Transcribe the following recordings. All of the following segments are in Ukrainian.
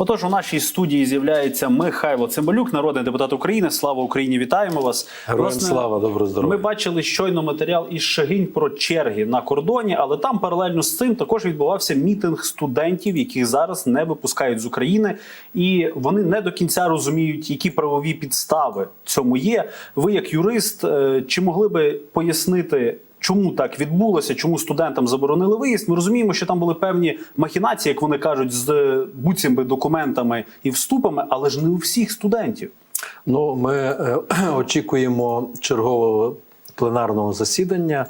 Отож, у нашій студії з'являється Михайло Цимбалюк, народний депутат України. Слава Україні! Вітаємо вас! Героям Власне, слава, доброго здоров'я. Ми бачили щойно матеріал із Шагинь про черги на кордоні, але там паралельно з цим також відбувався мітинг студентів, яких зараз не випускають з України, і вони не до кінця розуміють, які правові підстави цьому є. Ви, як юрист, е, чи могли би пояснити? Чому так відбулося? Чому студентам заборонили виїзд? Ми розуміємо, що там були певні махінації, як вони кажуть, з буцімби документами і вступами, але ж не у всіх студентів. Ну, ми е, очікуємо чергового пленарного засідання,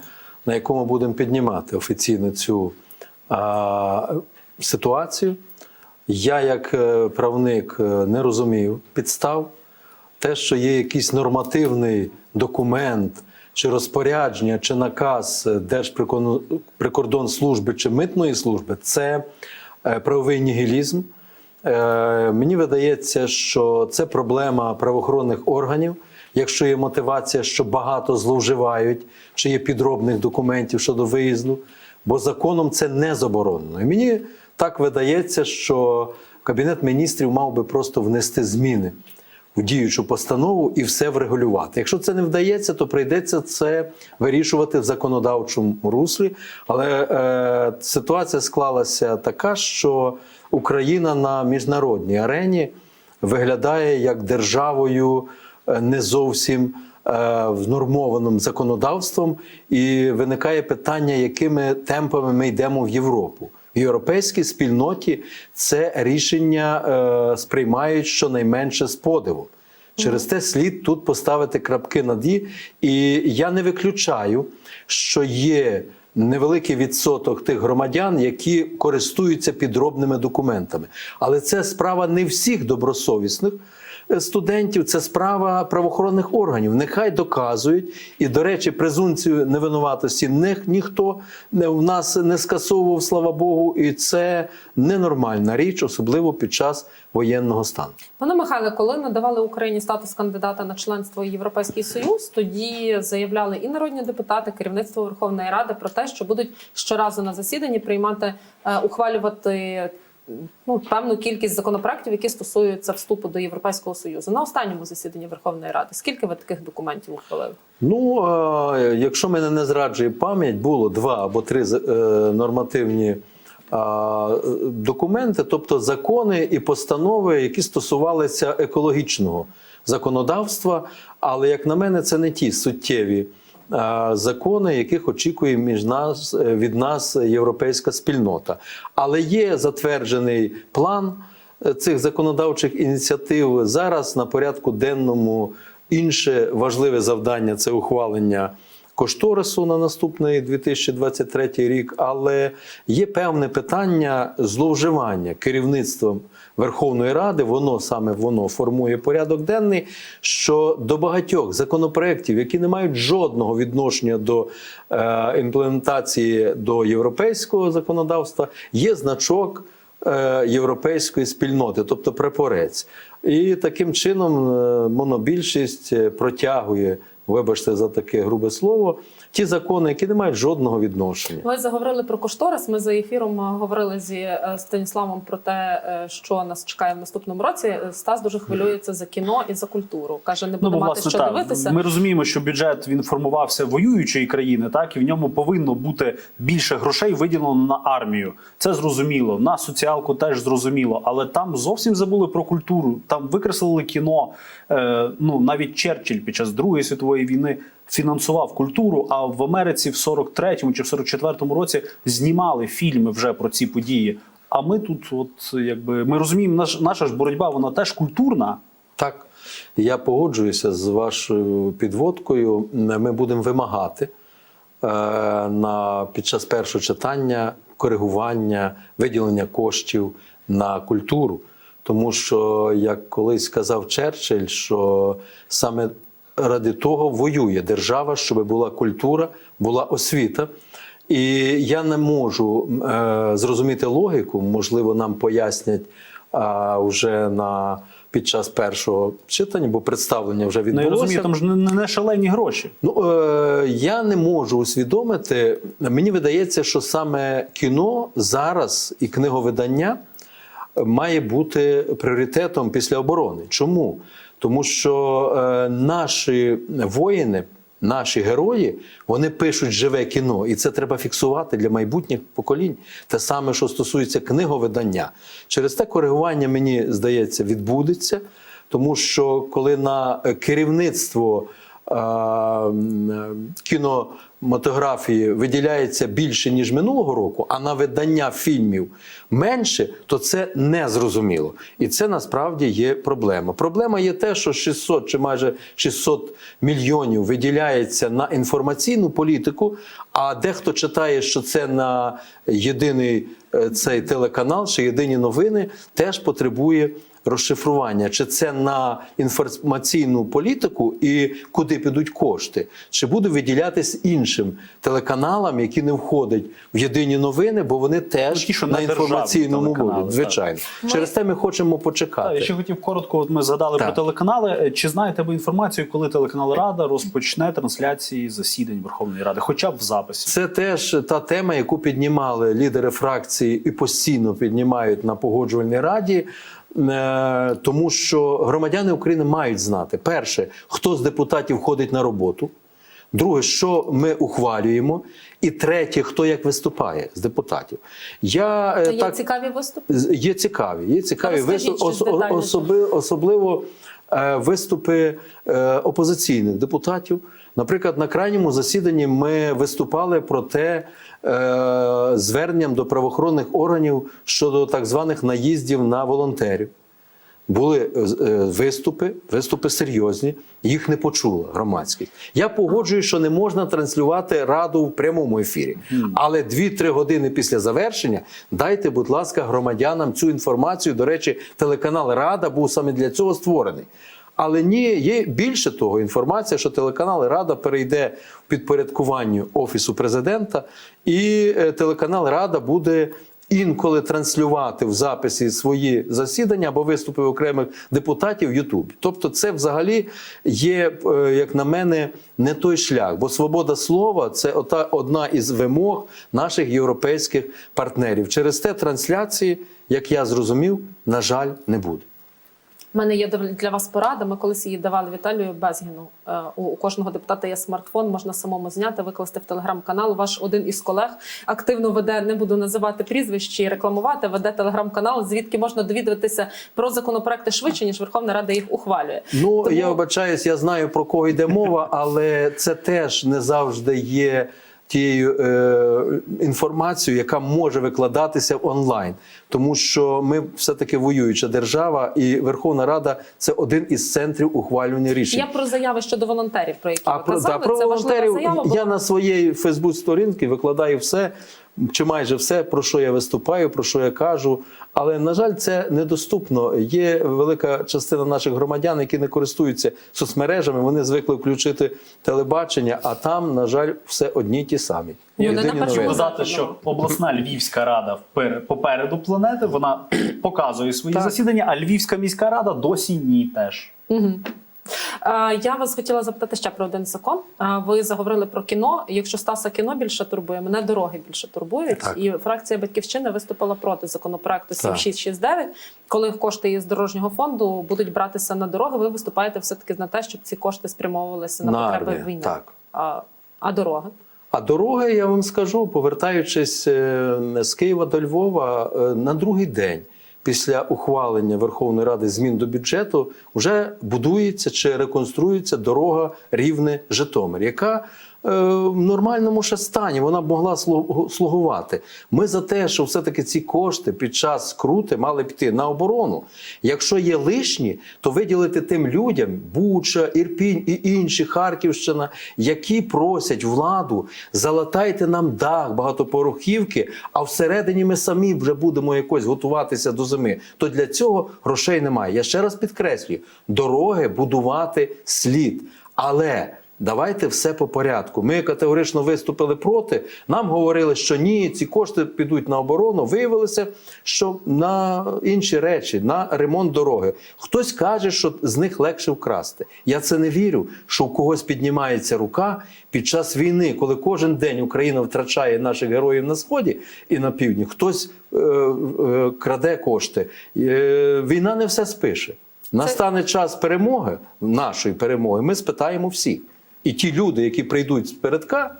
на якому будемо піднімати офіційно цю а, ситуацію. Я, як е, правник, е, не розумів підстав. Те, що є якийсь нормативний документ, чи розпорядження, чи наказ Держприкордонслужби чи митної служби, це е, правовий нігілізм. Е, Мені видається, що це проблема правоохоронних органів. Якщо є мотивація, що багато зловживають, чи є підробних документів щодо виїзду, бо законом це не заборонено. І мені так видається, що Кабінет міністрів мав би просто внести зміни діючу постанову і все врегулювати. Якщо це не вдається, то прийдеться це вирішувати в законодавчому руслі. Але е, ситуація склалася така, що Україна на міжнародній арені виглядає як державою е, не зовсім е, внормованим законодавством, і виникає питання, якими темпами ми йдемо в Європу. Європейській спільноті це рішення е, сприймають щонайменше з подивом. Через те слід тут поставити крапки над «і». І я не виключаю, що є невеликий відсоток тих громадян, які користуються підробними документами. Але це справа не всіх добросовісних студентів, це справа правоохоронних органів. Нехай доказують. І, до речі, презумпцію невинуватості ні, ніхто в нас не скасовував, слава Богу, і це ненормальна річ, особливо під час воєнного стану. Пане Михайле, коли надавали Україні статус кандидата на членство Європейський Союз, тоді заявляли і народні депутати, керівництво Верховної Ради про те, що будуть щоразу на засіданні приймати е, ухвалювати ну певну кількість законопроектів, які стосуються вступу до Європейського союзу. На останньому засіданні Верховної Ради скільки ви таких документів ухвалили? Ну, е, якщо мене не зраджує пам'ять, було два або три е, нормативні документи, тобто закони і постанови, які стосувалися екологічного законодавства. Але, як на мене, це не ті суттєві закони, яких очікує між нас, е, від нас європейська спільнота. Але є затверджений план е, цих законодавчих ініціатив зараз на порядку денному. Інше важливе завдання це ухвалення кошторису на наступний 2023 рік, але є певне питання зловживання керівництвом Верховної Ради. Воно саме воно формує порядок денний. Що до багатьох законопроєктів, які не мають жодного відношення до е, імплементації до європейського законодавства, є значок. е, Європейської спільноти, тобто прапорець, і таким чином е, монобільшість е, протягує, вибачте за таке грубе слово, ті закони, які не мають жодного відношення. Ви заговорили про кошторис. Ми за ефіром е, говорили зі е, Станіславом про те, е, що нас чекає в наступному році. Стас дуже хвилюється за кіно і за культуру. каже, не буде Ну, мати власне, що так. дивитися. Ми розуміємо, що бюджет він формувався воюючої країни, так і в ньому повинно бути більше грошей виділено на армію. Це зрозуміло. На соціалку теж зрозуміло. Але там зовсім забули про культуру. Там викреслили кіно. Е, ну навіть Черчилль під час Другої світової війни. Фінансував культуру, а в Америці в 43-му чи в 44-му році знімали фільми вже про ці події. А ми тут, от якби ми розуміємо, наш, наша ж боротьба, вона теж культурна. Так, я погоджуюся з вашою підводкою. Ми будемо вимагати е, на, під час першого читання коригування, виділення коштів на культуру. Тому що, як колись сказав Черчилль, що саме ради того воює держава, щоб була культура, була освіта. І я не можу е, зрозуміти логіку, можливо, нам пояснять а, вже на під час першого читання, бо представлення вже Ну, я відбулося. розумію, там ж не, не шалені гроші. Ну е, я не можу усвідомити. Мені видається, що саме кіно зараз і книговидання має бути пріоритетом після оборони. Чому? Тому що е, наші воїни, наші герої, вони пишуть живе кіно, і це треба фіксувати для майбутніх поколінь. Те саме, що стосується книговидання. Через те коригування, мені здається, відбудеться, тому що коли на е, керівництво е, м, кінематографії виділяється більше ніж минулого року, а на видання фільмів менше, то це не зрозуміло. І це насправді є проблема. Проблема є те, що 600 чи майже 600 мільйонів виділяється на інформаційну політику, а дехто читає, що це на єдиний е, цей телеканал чи єдині новини, теж потребує розшифрування, чи це на інформаційну політику і куди підуть кошти, чи буде виділятись іншим телеканалам, які не входять в єдині новини, бо вони Ну, теж ті, що на інформаційному будуть. Звичайно, Ми- через те ми хочемо Так, я почекати. ще хотів коротко. От ми згадали Так. про телеканали. Е, Чи знаєте ви інформацію, коли телеканал Рада розпочне трансляції засідань Верховної Ради, хоча б в записі? Це теж та тема, яку піднімали лідери фракції і постійно піднімають на погоджувальній раді. Е, Тому що громадяни України мають знати перше, хто з депутатів ходить на роботу. Друге, що ми ухвалюємо, і третє, хто як виступає з депутатів. Я е, Та є так цікаві виступи. Є цікаві, є цікаві виступи, детальніше. особи, особливо е, виступи е, опозиційних депутатів. Наприклад, на крайньому засіданні ми виступали про те е, зверненням до правоохоронних органів щодо так званих наїздів на волонтерів. Були е, е, виступи, виступи серйозні, їх не почула громадськість. Я погоджую, що не можна транслювати раду в прямому ефірі. Але 2-3 години після завершення дайте, будь ласка, громадянам цю інформацію. До речі, телеканал Рада був саме для цього створений. Але ні, є більше того, інформація, що телеканал Рада перейде в підпорядкування Офісу президента, і е, телеканал Рада буде інколи транслювати в записі свої засідання або виступи окремих депутатів в Ютубі. Тобто, це взагалі є, е, як на мене, не той шлях, бо свобода слова це одна із вимог наших європейських партнерів. Через те трансляції, як я зрозумів, на жаль, не буде. У мене є для вас порада. Ми колись її давали Віталію Безгіну. Е, У кожного депутата є смартфон, можна самому зняти, викласти в телеграм-канал. Ваш один із колег активно веде, не буду називати прізвищ і рекламувати, веде телеграм-канал, звідки можна довідуватися про законопроекти швидше, ніж Верховна Рада їх ухвалює. Ну Тому- я вибачаюсь, я знаю про кого йде мова, але це теж не завжди є тією е, інформацією, яка може викладатися онлайн, тому що ми все таки воююча держава, і Верховна Рада це один із центрів ухвалювання рішень. Я про заяви щодо волонтерів, про які А ви про, казали. да, про це волонтерів заява. я на своїй Фейсбук-сторінці викладаю все, чи майже все, про що я виступаю, про що я кажу. Але, на жаль, це недоступно. Є велика частина наших громадян, які не користуються соцмережами, вони звикли включити телебачення, а там, на жаль, все одні ті самі. Ну, не Єдині першому новини. Додати, що обласна Львівська рада попереду планети, вона показує свої Так. засідання, а Львівська міська рада досі ні теж. Е, Я вас хотіла запитати ще про один закон. Е, Ви заговорили про кіно. Якщо Стаса кіно більше турбує, мене дороги більше турбують. Так. І фракція Батьківщини виступила проти законопроекту Так. 7669, коли кошти із дорожнього фонду будуть братися на дороги. Ви виступаєте все таки на те, щоб ці кошти спрямовувалися на, На потреби війни. так. А, а дороги? А дороги, я вам скажу, повертаючись е, з Києва до Львова, е, на другий день після ухвалення Верховної Ради змін до бюджету вже будується чи реконструюється дорога рівне Житомир, яка в нормальному ще стані вона б могла слугувати. Ми за те, що все-таки ці кошти під час скрути мали піти на оборону. Якщо є лишні, то виділити тим людям Буча, Ірпінь і інші Харківщина, які просять владу, залатайте нам дах багатоповерхівки, а всередині ми самі вже будемо якось готуватися до зими. То для цього грошей немає. Я ще раз підкреслюю: дороги будувати слід, але Давайте все по порядку. Ми категорично виступили проти. Нам говорили, що ні, ці кошти підуть на оборону. Виявилося, що на інші речі, на ремонт дороги. Хтось каже, що з них легше вкрасти. Я це не вірю, що у когось піднімається рука під час війни, коли кожен день Україна втрачає наших героїв на сході і на півдні. Хтось е, е, краде кошти. Е, війна не все спише. Настане час перемоги, нашої перемоги, ми спитаємо всіх. І ті люди, які прийдуть з передка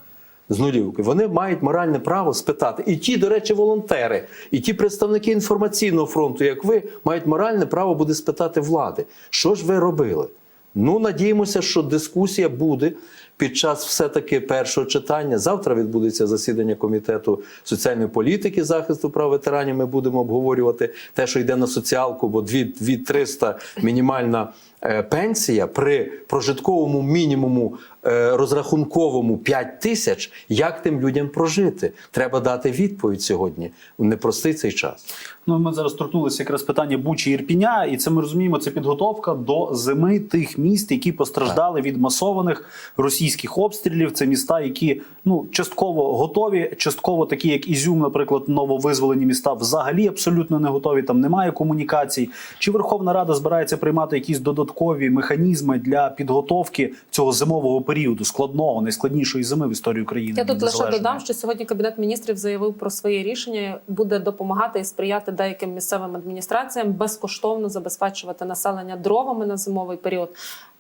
з нулівки, вони мають моральне право спитати. І ті, до речі, волонтери, і ті представники інформаційного фронту, як ви, мають моральне право буде спитати влади, що ж ви робили? Ну, надіємося, що дискусія буде під час все-таки першого читання. Завтра відбудеться засідання комітету соціальної політики захисту прав ветеранів. Ми будемо обговорювати те, що йде на соціалку, бо 2300 мінімальна е, пенсія при прожитковому мінімуму е, розрахунковому 5 тисяч. Як тим людям прожити? Треба дати відповідь сьогодні в непростий цей час. Ну, ми зараз торкнулися якраз питання Бучі Ірпіня, і це ми розуміємо. Це підготовка до зими тих міст, які постраждали від масованих російських обстрілів. Це міста, які ну частково готові, частково такі, як Ізюм, наприклад, нововизволені міста, взагалі абсолютно не готові. Там немає комунікацій. Чи Верховна Рада збирається приймати якісь додаткові механізми для підготовки цього зимового періоду, складного, найскладнішої зими в історії України? Я тут лише додам, що сьогодні кабінет міністрів заявив про своє рішення, буде допомагати і сприяти деяким місцевим адміністраціям безкоштовно забезпечувати населення дровами на зимовий період.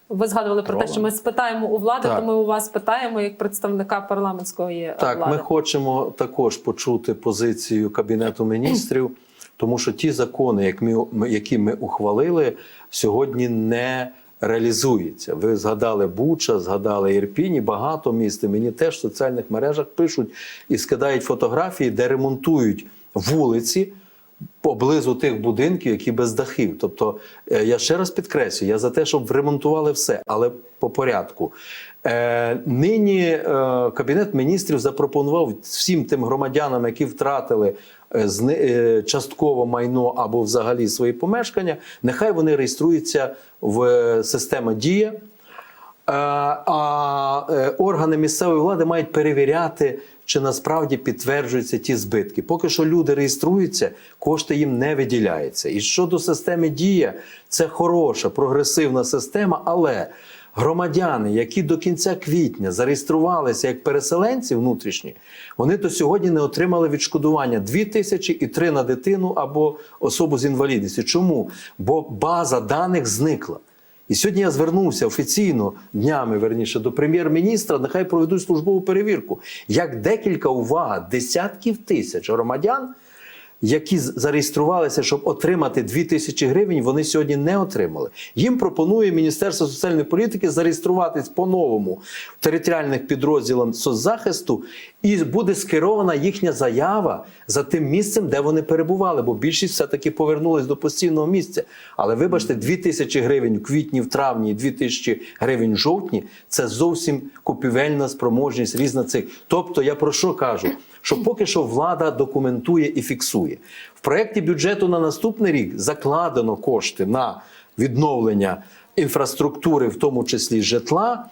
Ви згадували про те, що ми спитаємо у влади, Так. то ми у вас питаємо як представника парламентської Так, влади. ми хочемо також почути позицію Кабінету міністрів, тому що ті закони, як ми, які ми ухвалили, сьогодні не реалізуються. Ви згадали Буча, згадали Ірпінь, і багато міст. Мені теж в соціальних мережах пишуть і скидають фотографії, де ремонтують вулиці. Поблизу тих будинків, які без дахів. Тобто, е, я ще раз підкреслюю, я за те, щоб ремонтували все, але по порядку. Е, нині е, Кабінет міністрів запропонував всім тим громадянам, які втратили е, частково майно або взагалі свої помешкання, нехай вони реєструються в систему Дія. А органи місцевої влади мають перевіряти, чи насправді підтверджуються ті збитки. Поки що люди реєструються, кошти їм не виділяються. І щодо системи Дія, це хороша, прогресивна система, але громадяни, які до кінця квітня зареєструвалися як переселенці внутрішні, вони до сьогодні не отримали відшкодування 2 тисячі і 3 на дитину або особу з інвалідністю. Чому? Бо база даних зникла. І сьогодні я звернувся офіційно днями верніше до прем'єр-міністра. Нехай проведуть службову перевірку. Як декілька увага десятків тисяч громадян, які зареєструвалися, щоб отримати 2 тисячі гривень, вони сьогодні не отримали. Їм пропонує Міністерство соціальної політики зареєструватись по-новому в територіальних підрозділах соцзахисту, і буде скерована їхня заява за тим місцем, де вони перебували, бо більшість все-таки повернулись до постійного місця. Але вибачте, 2 тисячі гривень в квітні, в травні, і 2 тисячі гривень в жовтні це зовсім купівельна спроможність різна цих. Тобто, я про що кажу? Що поки що влада документує і фіксує. В проєкті бюджету на наступний рік закладено кошти на відновлення інфраструктури, в тому числі житла,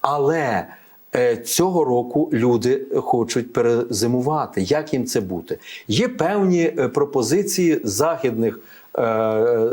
але е, цього року люди хочуть перезимувати. Як їм це бути? Є певні е, пропозиції західних. Е, е,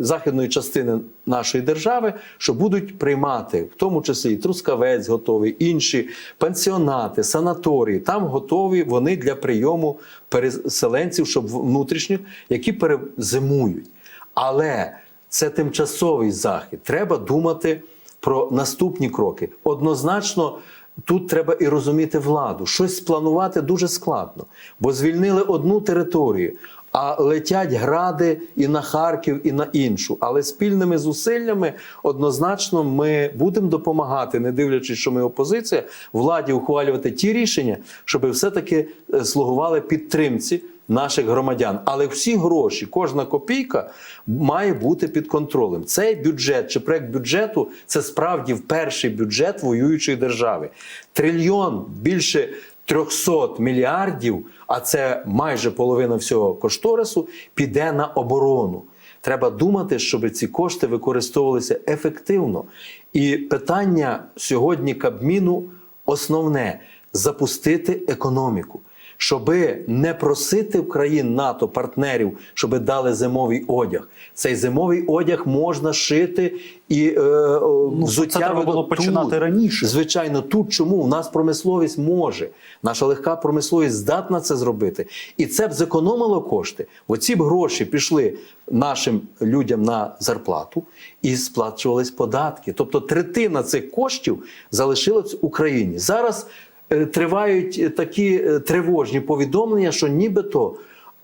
Західної частини нашої держави, що будуть приймати, в тому числі і Трускавець готовий, інші пансіонати, санаторії. Там готові вони для прийому переселенців, щоб внутрішніх, які перезимують. Але це тимчасовий захід. Треба думати про наступні кроки. Однозначно, тут треба і розуміти владу. Щось спланувати дуже складно, бо звільнили одну територію. А летять гради і на Харків, і на іншу. Але спільними зусиллями однозначно ми будемо допомагати, не дивлячись, що ми опозиція, владі ухвалювати ті рішення, щоб все-таки е, слугували підтримці наших громадян. Але всі гроші, кожна копійка має бути під контролем. Цей бюджет чи проект бюджету це справді перший бюджет воюючої держави. Трильйон більше 300 мільярдів, а це майже половина всього кошторису, піде на оборону. Треба думати, щоб ці кошти використовувалися ефективно. І питання сьогодні Кабміну основне запустити економіку. Щоби не просити в країн НАТО партнерів, щоб дали зимовий одяг. Цей зимовий одяг можна шити і е, о, Ну, взуття це треба було видно починати раніше. Звичайно, тут чому? У нас промисловість може. Наша легка промисловість здатна це зробити. І це б зекономило кошти. Оці б гроші пішли нашим людям на зарплату і сплачувались податки. Тобто третина цих коштів залишилась в Україні. Зараз е, тривають е, такі е, тривожні повідомлення, що нібито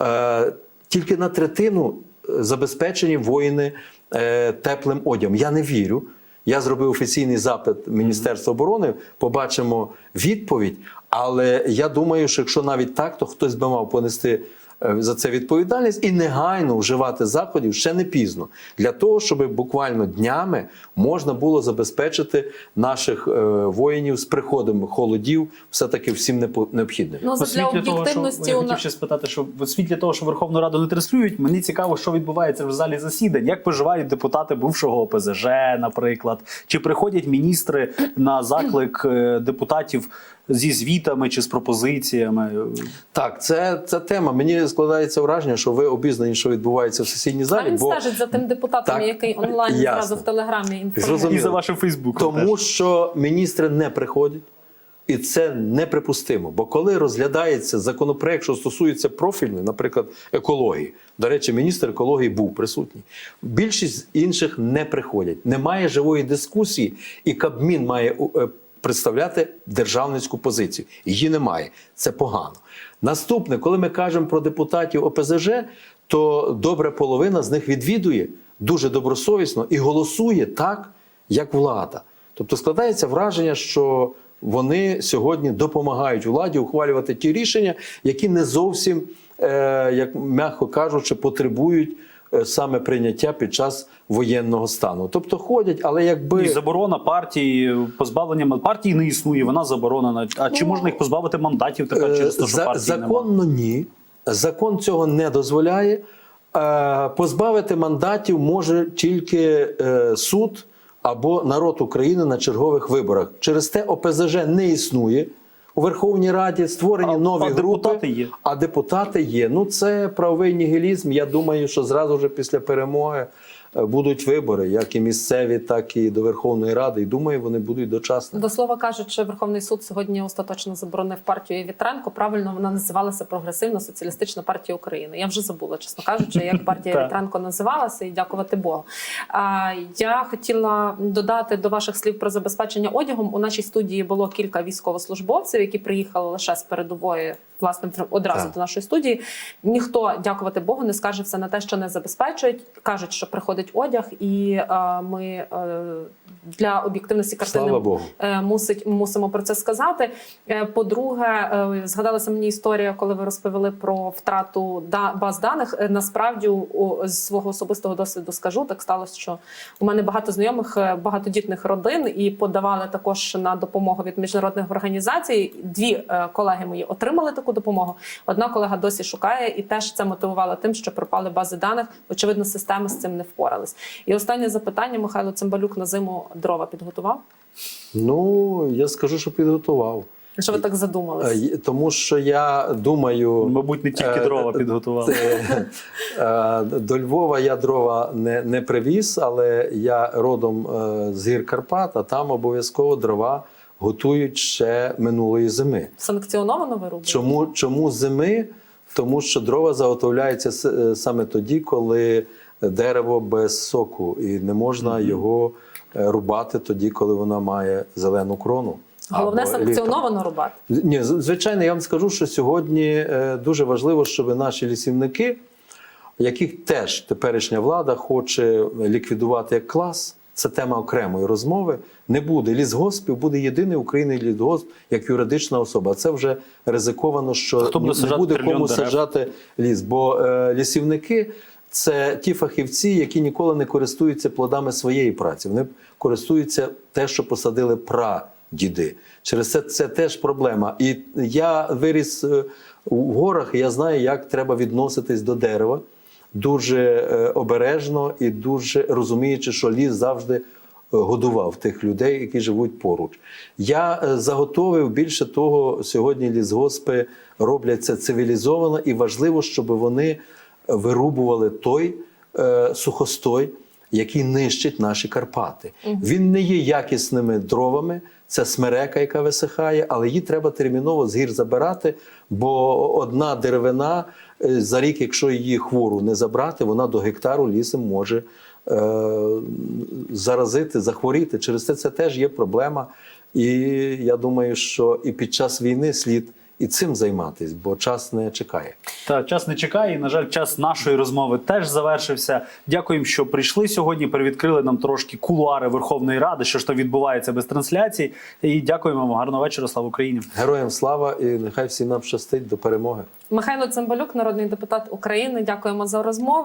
е, тільки на третину е, забезпечені воїни е, теплим одягом. Я не вірю. Я зробив офіційний запит Міністерства оборони, побачимо відповідь. Але я думаю, що якщо навіть так, то хтось би мав понести е, за це відповідальність і негайно вживати заходів ще не пізно для того, щоб буквально днями можна було забезпечити наших е, воїнів з приходом холодів, все таки всім необхідним. Ну, для світлі того, що об'єктивності я у хотів ще спитати, що в світлі того, що Верховну Раду не транслюють, мені цікаво, що відбувається в залі засідань. Як поживають депутати бувшого ОПЗЖ, наприклад, чи приходять міністри на заклик е, депутатів зі звітами чи з пропозиціями? Так, це, це тема. Мені складається враження, що ви обізнані, що відбувається в сесійній а залі. він бо стежить за тим депутатом, Так, який онлайн ясно. зразу в телеграмі інформує. Зрозуміло. І за вашим Фейсбуком. Тому теж. що міністри не приходять, і це неприпустимо. Бо коли розглядається законопроект, що стосується профільної, наприклад, екології, до речі, міністр екології був присутній. Більшість інших не приходять. Немає живої дискусії, і Кабмін має е, представляти державницьку позицію. Її немає. Це погано. Наступне, коли ми кажемо про депутатів ОПЗЖ, то добра половина з них відвідує дуже добросовісно і голосує так, як влада. Тобто складається враження, що вони сьогодні допомагають владі ухвалювати ті рішення, які не зовсім, е, як м'яко кажучи, потребують саме прийняття під час воєнного стану. Тобто ходять, але якби І заборона партії, позбавлення партії не існує, вона заборонена. А чи Ну, можна їх позбавити мандатів Е, через те, що за- партії законно ні. Закон цього не дозволяє. Е, Позбавити мандатів може тільки е, суд або народ України на чергових виборах. Через те ОПЗЖ не існує. У Верховній Раді створені А- нові а групи, депутати є? а депутати є. Ну це правовий нігілізм. Я думаю, що зразу вже після перемоги будуть вибори, як і місцеві, так і до Верховної Ради. І думаю, вони будуть дочасно. До слова кажучи, Верховний суд сьогодні остаточно заборонив партію Вітренко. Правильно вона називалася Прогресивна соціалістична партія України. Я вже забула, чесно кажучи, як партія Вітренко називалася, і дякувати Богу. А я хотіла додати до ваших слів про забезпечення одягом. У нашій студії було кілька військовослужбовців, які приїхали лише з передової. Власне, одразу Так. до нашої студії ніхто, дякувати Богу, не скаржився на те, що не забезпечують. кажуть, що приходить одяг, і е, ми е, для об'єктивності картини е, мусить мусимо про це сказати. Е, По-друге, е, згадалася мені історія, коли ви розповіли про втрату да- баз даних. Е, Насправді, у- з свого особистого досвіду скажу, так сталося, що у мене багато знайомих е, багатодітних родин і подавали також на допомогу від міжнародних організацій. Дві е, колеги мої отримали таку допомогу. Одна колега досі шукає і теж це мотивувала тим, що пропали бази даних. Очевидно, системи з цим не впорались. І останнє запитання: Михайло Цимбалюк на зиму дрова підготував. Ну я скажу, що підготував. Що ви так задумались? Е, Тому що я думаю, Мабуть, не тільки Е, дрова е, підготували. до Львова я дрова не, не привіз, але я родом з гір Карпат, а там обов'язково дрова готують ще минулої зими. Санкціоновано ви робите? Чому, чому зими? Тому що дрова заготовляються е, саме тоді, коли дерево без соку, і не можна його е, рубати тоді, коли вона має зелену крону. Головне санкціоновано рубати. Ні, звичайно, я вам скажу, що сьогодні е, дуже важливо, щоб наші лісівники, яких теж теперішня влада хоче ліквідувати як клас, це тема окремої розмови. Не буде лісгоспів, буде єдиний український лісгосп як юридична особа. Це вже ризиковано, що Хто буде не буде кому дерев? саджати ліс. Бо е, лісівники це ті фахівці, які ніколи не користуються плодами своєї праці. Вони користуються те, що посадили прадіди. Через це це теж проблема. І я виріс е, у горах, і я знаю, як треба відноситись до дерева. Дуже е, обережно і дуже розуміючи, що ліс завжди е, годував тих людей, які живуть поруч. Я е, заготовив більше того, сьогодні лісгоспи роблять це цивілізовано і важливо, щоб вони вирубували той е, сухостой, який нищить наші Карпати. Він не є якісними дровами. Це смерека, яка висихає, але її треба терміново з гір забирати, бо одна деревина е, за рік, якщо її хвору не забрати, вона до гектару лісом може е, заразити, захворіти. Через це це теж є проблема. І я думаю, що і під час війни слід і цим займатися, бо час не чекає. Та час не чекає. І, на жаль, час нашої розмови теж завершився. Дякуємо, що прийшли сьогодні. Привідкрили нам трошки кулуари Верховної Ради, що ж то відбувається без трансляцій. І дякуємо вам. Гарного вечора. Слава Україні. Героям слава і нехай всім нам щастить до перемоги. Михайло Цимбалюк, народний депутат України. Дякуємо за розмову.